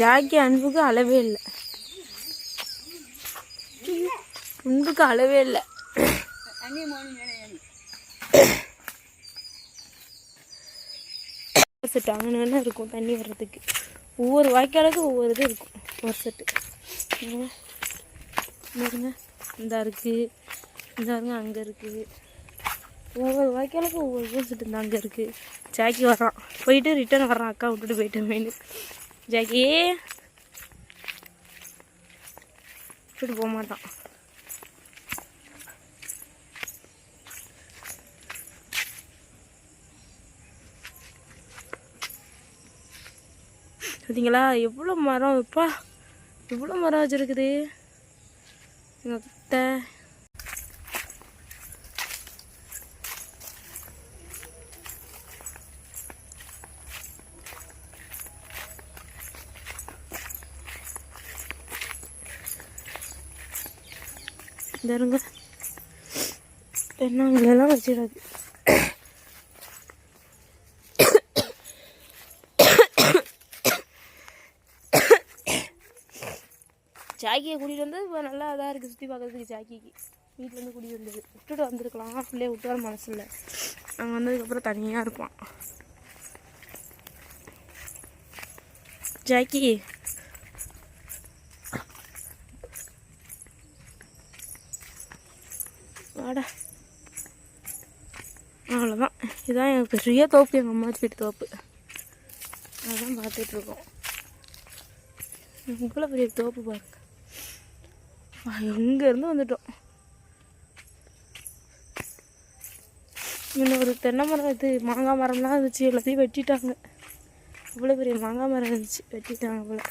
Jackie அன்புக்கு அளவே இல்லை. அன்புக்கு அளவே இல்லை. செட்டு அங்கே இருக்கும் தண்ணி வர்றதுக்கு. ஒவ்வொரு வாய்க்காலுக்கும் ஒவ்வொரு இது இருக்கும் ஒரு செட்டு. பாருங்க. இந்த இருக்குது இந்த பாருங்க அங்கே இருக்குது ஒவ்வொரு வாய்க்காலுக்கும் ஒவ்வொரு செட்டு இந்த அங்கே இருக்குது ஜாக்கி வர்றான். போயிட்டு ரிட்டர்ன் வர்றான் அக்கா விட்டுட்டு போயிட்டேன் மீன் ஜாக்கி விட்டுட்டு போக மாட்டான் பார்த்தீங்களா எவ்வளோ மரம் எப்பா எவ்வளோ மரம் வச்சுருக்குது? எங்கள் அத்தை. தருங்க இருங்க தென்னாங்கலாம் வச்சிடாது ஜாக்கியை கூட்டிகிட்டு வந்து இப்போ நல்லா இதாக இருக்குது சுற்றி பார்க்கறதுக்கு ஜாக்கிக்கு வீட்டில் வந்து கூட்டிகிட்டு வந்தது. விட்டுட்டு வந்திருக்கலாம். பிள்ளைய விட்டு வர மனசு இல்லை. அங்கே வந்ததுக்கப்புறம் தனியாக இருப்பான். ஜாக்கி வாடா. அவ்வளோதான் இதுதான் எங்கள் பெரிய தோப்பு எங்கள் அம்மா வீட்டு தோப்பு. அதான் பார்த்துட்ருக்கோம் இவ்வளோ பெரிய தோப்பு பாருங்க. எங்கேருந்து வந்துட்டோம். இன்னும் ஒரு தென்னை மரம் இது மாங்காய் மரம்லாம் இருந்துச்சு எல்லாத்தையும் வெட்டிட்டாங்க. இவ்வளோ பெரிய மாங்காய் மரம் இருந்துச்சு வெட்டிட்டாங்க இவ்வளோ